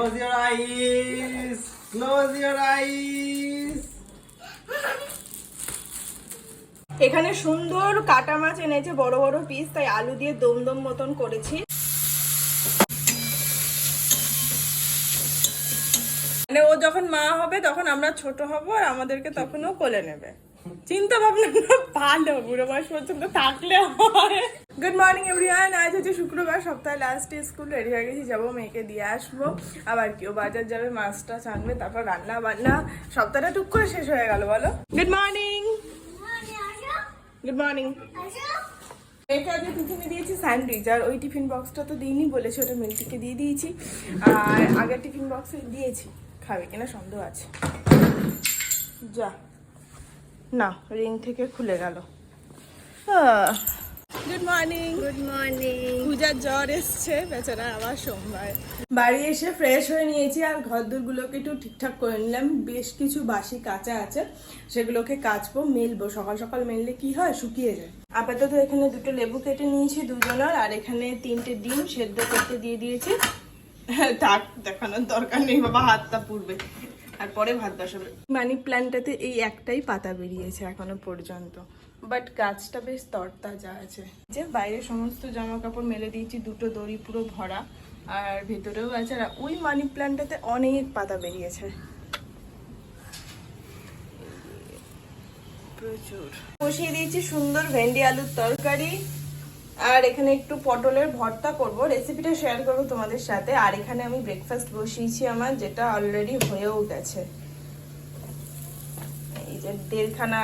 Close your eyes. Close your eyes. এখানে সুন্দর কাটা মাছ এনেছে, বড় বড় পিস তাই আলু দিয়ে দম দম মতন করেছি মানে ও যখন মা হবে, তখন আমরা ছোট হব আর আমাদেরকে তখন ও কোলে নেবে চিন্তা ভাবনা ভালো। বুড়ো বয়স পর্যন্ত থাকলে গুড মর্নিং এভরিওয়ান আজ হচ্ছে শুক্রবার, সপ্তাহে লাস্ট স্কুল রেডি হয়ে গেছি। যাব, মেয়েকে দিয়ে আসব। আবার কেউ বাজার যাবে মাছটা আনবে, তারপর রান্না বান্না সপ্তাহটা টুক করে শেষ হয়ে গেল, বলো। গুড মর্নিং গুড মর্নিং মেয়েকে আজকে টিফিনে দিয়েছি স্যান্ডউইচ, আর ওই টিফিন বক্সটা তো দিইনি, বলেছে ওটা মিল্কিকে দিয়ে দিয়েছি। আর আগের টিফিন বক্সে দিয়েছি। খাবে কিনা সন্দেহ আছে। যা। না রিং থেকে খুলে গেল। গুড মর্নিং গুড মর্নিং পূজার জ্বর এসছে বেচারা আবার সোমবার। বাড়ি এসে ফ্রেশ হয়ে নিয়েছি আর ঘরদোরগুলোকে একটু ঠিকঠাক করে নিলাম। বেশ কিছু বাসি কাঁচা আছে সেগুলোকে কাচবো মেলবো। সকাল সকাল মেললে কি হয়? শুকিয়ে যায়। আপাতত এখানে দুটো লেবু কেটে নিয়েছি দুজনের আর এখানে তিনটে ডিম সেদ্ধ করতে দিয়ে দিয়েছি। থাক দেখানোর দরকার নেই বাবা হাতটা পুড়বে। আর পরে ভাত বসাবে। মানি প্ল্যান্টটাতে এই একটাই পাতা বেরিয়েছে এখনও পর্যন্ত। বাট গাছটা বেশ তরতাজা আছে। যে বাইরে সমস্ত জামা কাপড় মেলে দিয়েছি, দুটো দড়ি পুরো ভরা, আর ভেতরেও আছে। আর ওই মানি প্ল্যান্টটাতে অনেক পাতা বেরিয়েছে। প্রচুর। বসিয়ে দিয়েছি সুন্দর ভেন্ডি আলুর তরকারি। আর এখানে একটু পটলের ভর্তা করব। রেসিপিটা শেয়ার করব তোমাদের সাথে। আর এখানে আমি ব্রেকফাস্ট বসিয়েছি আমার, যেটা অলরেডি হয়েও গেছে। এই যে দেড়খানা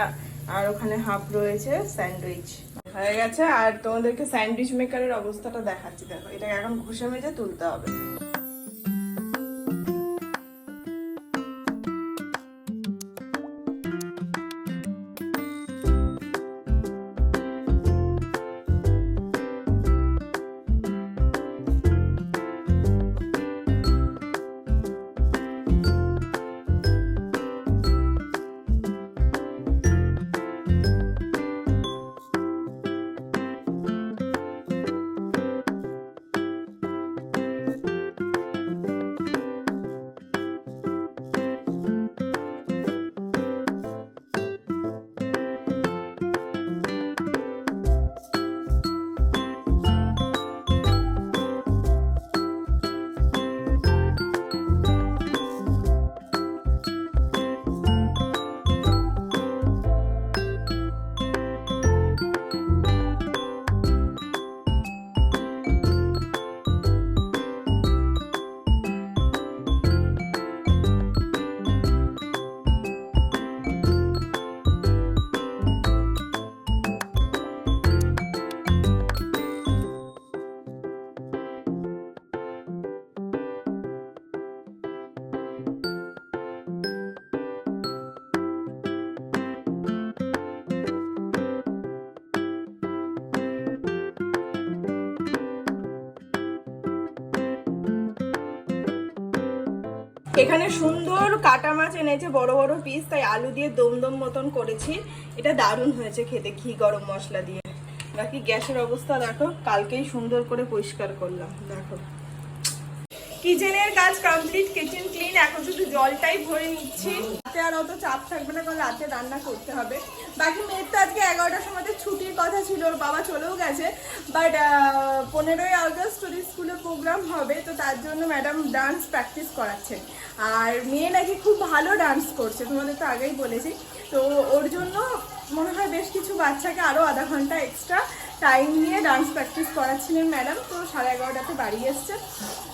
আর ওখানে হাফ রয়েছে স্যান্ডউইচ হয়ে গেছে। আর তোমাদেরকে স্যান্ডউইচ মেকারের অবস্থাটা দেখাচ্ছি। দেখো, এটাকে এখন ঘষে মেজে তুলতে হবে। এখানে সুন্দর কাটা মাছ এনেছে, বড় বড় পিস তাই আলু দিয়ে দম দম মতন করেছি। এটা দারুণ হয়েছে খেতে, ঘি, গরম মশলা দিয়ে। বাকি গ্যাসের অবস্থা দেখো, কালকেই সুন্দর করে পরিষ্কার করলাম, দেখো। কিচেনের কাজ কমপ্লিট কিচেন ক্লিন এখন শুধু জলটাই ভরে নিচ্ছি। রাতে আর অত চাপ থাকবে না কারণ রাতে রান্না করতে হবে। বাকি মেয়ের তো আজকে এগারোটার সময় ছুটির কথা ছিল, ওর বাবা চলেও গেছে। বাট পনেরোই আগস্ট স্কুলে প্রোগ্রাম হবে, তো তার জন্য ম্যাডাম ডান্স প্র্যাকটিস করাচ্ছেন। আর মেয়ে নাকি খুব ভালো ডান্স করছে, তোমাদের তো আগেই বলেছি। তো ওর জন্য মনে হয় বেশ কিছু বাচ্চাকে আরও আধা ঘণ্টা এক্সট্রা টাইম নিয়ে ডান্স প্র্যাকটিস করাচ্ছিলেন ম্যাডাম তো সাড়ে এগারোটাতে বাড়ি এসছে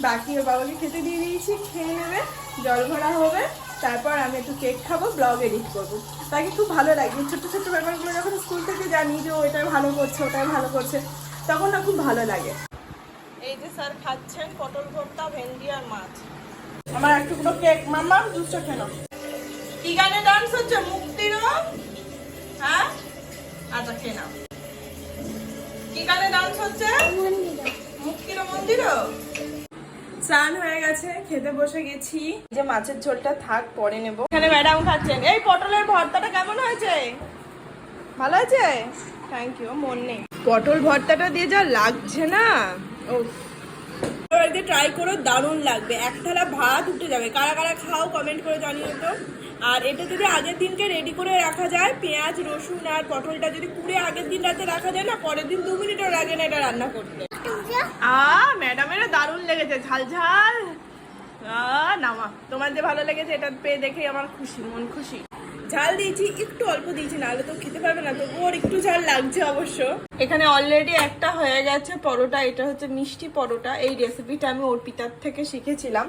বাকি ওর বাবাকে খেতে দিয়ে দিয়েছি, খেয়ে নেবে, জল ভরা হবে। তারপর আমি একটু কেক খাব ব্লগ এডিট করব। তাকে খুব ভালো লাগে। ছোট্ট ছোট্ট ব্যাপারগুলো যখন স্কুল থেকে জানি যে ও এটা ভালো করছে ওটা ভালো করছে, তখন না খুব ভালো লাগে। এই যে স্যার খাচ্ছেন পটল ভর্তা ভেন্ডি আর মাছ। আমার একটু পুরো কেক মামা জুসটা কেন কি গানে ডান্স হচ্ছে? মুক্তির হ্যাঁ? আচ্ছা খেয়ে নাও। কি গানে ডান্স হচ্ছে? মুক্তির মন্দির স্নান হয়ে গেছে খেতে বসে গেছি। যে মাছের ঝোলটা থাক পরে নেব। এখানে ম্যাডাম খাচ্ছেন। এই পটলের ভর্তাটা কেমন হয়েছে? ভালো আছে থ্যাংক ইউ মন নেই। পটল ভর্তাটা দিয়ে যা লাগছে না। ও বাড়িতে ট্রাই করো, দারুণ লাগবে। এক থালা ভাত উঠে যাবে। কারা কারা খাও কমেন্ট করে জানিও তো। আর এটা যদি আগের দিনকে রেডি করে রাখা যায়, পেঁয়াজ, রসুন আর পটলটা যদি পুড়ে আগের দিন রাতে রাখা যায়, না, পরের দিন দু মিনিটও লাগে না এটা রান্না করতে। আ ম্যাডামের দারুণ লেগেছে। ঝাল ঝাল। নামা। তোমার যে ভালো লেগেছে, এটা পেয়ে দেখেই আমার খুশি, মন খুশি। ঝাল দিয়েছি, একটু অল্প দিয়েছি, নাহলে তো খেতে পারবে না তো ওর একটু ঝাল লাগছে অবশ্য। এখানে অলরেডি একটা হয়ে গেছে পরোটা, এটা হচ্ছে মিষ্টি পরোটা। এই রেসিপিটা আমি অর্পিতার থেকে শিখেছিলাম।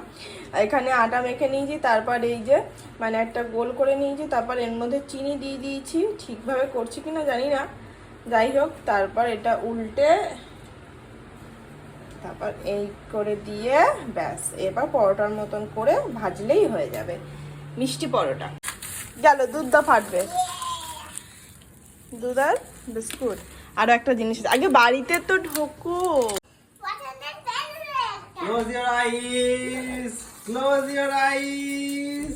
এখানে আটা মেখে নিয়েছি, তারপর এই যে মানে একটা গোল করে নিয়েছি, তারপর এর মধ্যে চিনি দিয়ে দিয়েছি। ঠিকভাবে করছি কিনা জানি না। যাই হোক, তারপর এটা উল্টে, তারপর এই করে দিয়ে ব্যাস। এবার পরোটার মতন করে ভাজলেই হয়ে যাবে। মিষ্টি পরোটা। গেল দুধটা ফাটবে। দুধ আর বিস্কুট। আরও একটা জিনিস আগে বাড়িতে তো ঢোকো। Close your eyes. Close your eyes.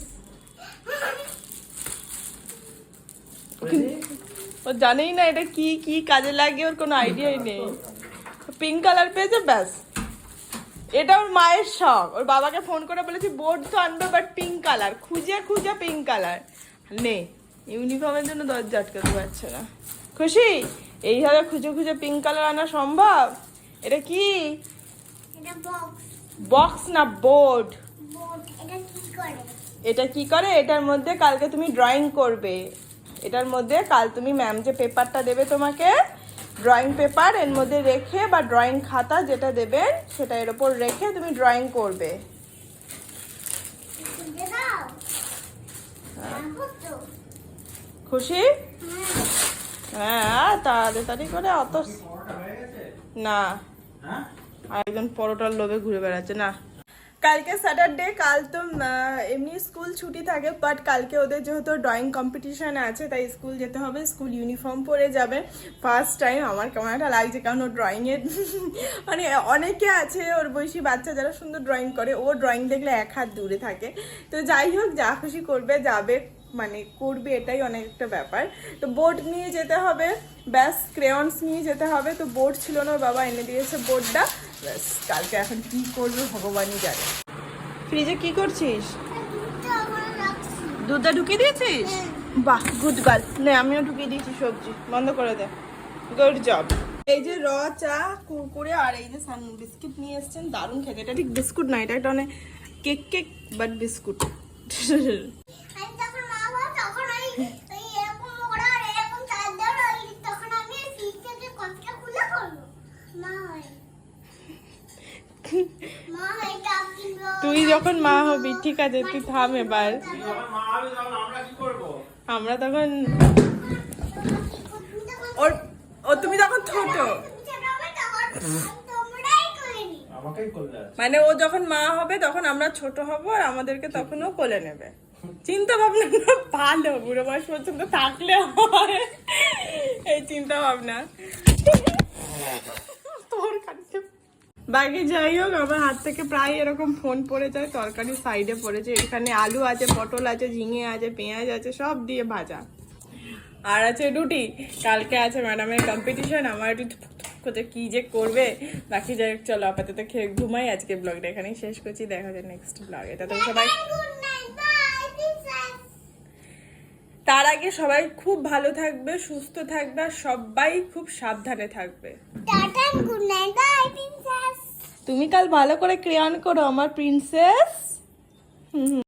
ও জানেই না এটা কি কি কাজে লাগে ওর কোনো আইডিয়াই নেই। পিঙ্ক কালার পেয়েছে ব্যাস। এটা ওর মায়ের শখ। ওর বাবাকে ফোন করে বলেছি বোর্ড তো আনবে বাট পিঙ্ক কালার খুঁজে খুঁজে পিঙ্ক কালার নে ইউনিফর্মের জন্য দরজা আটকাতে পারছে না। খুশি? এইভাবে খুঁজে খুঁজে পিঙ্ক কালার আনা সম্ভব? এটা কি? বক্স না বোর্ড এটা কি করে? এটার মধ্যে কালকে তুমি ড্রয়িং করবে। এটার মধ্যে কাল তুমি ম্যাম যে পেপারটা দেবে তোমাকে ড্রয়িং পেপার এর মধ্যে রেখে বা ড্রয়িং খাতা যেটা দেবেন সেটা এর ওপর রেখে তুমি ড্রয়িং করবে। খুশি? হ্যাঁ তাড়াতাড়ি করে অত? না। একজন পরোটার লোভে ঘুরে বেড়াচ্ছে, না। কালকে স্যাটারডে কাল তো এমনি স্কুল ছুটি থাকে বাট কালকে ওদের যেহেতু ড্রয়িং কম্পিটিশন আছে, তাই স্কুল যেতে হবে স্কুল ইউনিফর্ম পরে যাবে। ফার্স্ট টাইম আমার কেমন একটা লাগছে, কারণ ও ড্রয়িংয়ের মানে অনেকে আছে, ওর বয়সী বাচ্চা যারা সুন্দর ড্রয়িং করে, ও ড্রয়িং দেখলে এক হাত দূরে থাকে। তো যাই হোক, যা খুশি করবে, যাবে। মানে করবে এটাই অনেক একটা ব্যাপার। তো বোর্ড নিয়ে যেতে হবে। ব্যাস ক্রেয়ন্স নিয়ে যেতে হবে। তো বোর্ড ছিল না বাবা এনে দিয়েছে বোর্ডটা ব্যাস কালকে এখন কি করবে ভগবানই জানে। ফ্রিজে কি করছিস? দুধটা ঢুকিয়ে দিয়েছিস? বাহ গুড গার্ল নে আমিও ঢুকিয়ে দিয়েছি সবজি। বন্ধ করে দে। গুড জব এই যে র চা কুরকুরে আর এই যে সান বিস্কিট নিয়ে এসেছেন দারুণ খেতে। এটা ঠিক বিস্কুট না এটা একটা অনেক কেক কেক বাট বিস্কুট তুই যখন মা হবি ঠিক আছে তুই থাম এবার তুই যখন মা হবে তখন আমরা কি করব? আমরা তখন ওর ও তুমি তখন ছোট। মানে ও যখন মা হবে তখন আমরা ছোট হব আর আমাদেরকে তখন ও কোলে নেবে চিন্তা ভাবনা না ভালো বুড়ো বয়স পর্যন্ত থাকলে হয় এই চিন্তা ভাবনা বাকি যাই হোক আমার হাত থেকে প্রায় এরকম ফোন পড়ে যায় তরকারি সাইডে পড়েছে এখানে আলু আছে পটল আছে ঝিঙে আছে পেঁয়াজ আছে সব দিয়ে ভাজা। আর আছে রুটি। কালকে আছে ম্যাডামের কম্পিটিশন আমার একটু থুক কি যে করবে। বাকি যাই হোক চলো আপাতত খেয়ে ঘুমাই। আজকে ব্লগটা এখানেই শেষ করছি। দেখা যায় নেক্সট ব্লগ এটা তো সবাই তার আগে সবাই খুব ভালো থাকবে সুস্থ থাকবে আর সবাই খুব সাবধানে থাকবে। তুমি কাল ভালো করে ক্রেয়ন করো আমার প্রিন্সেস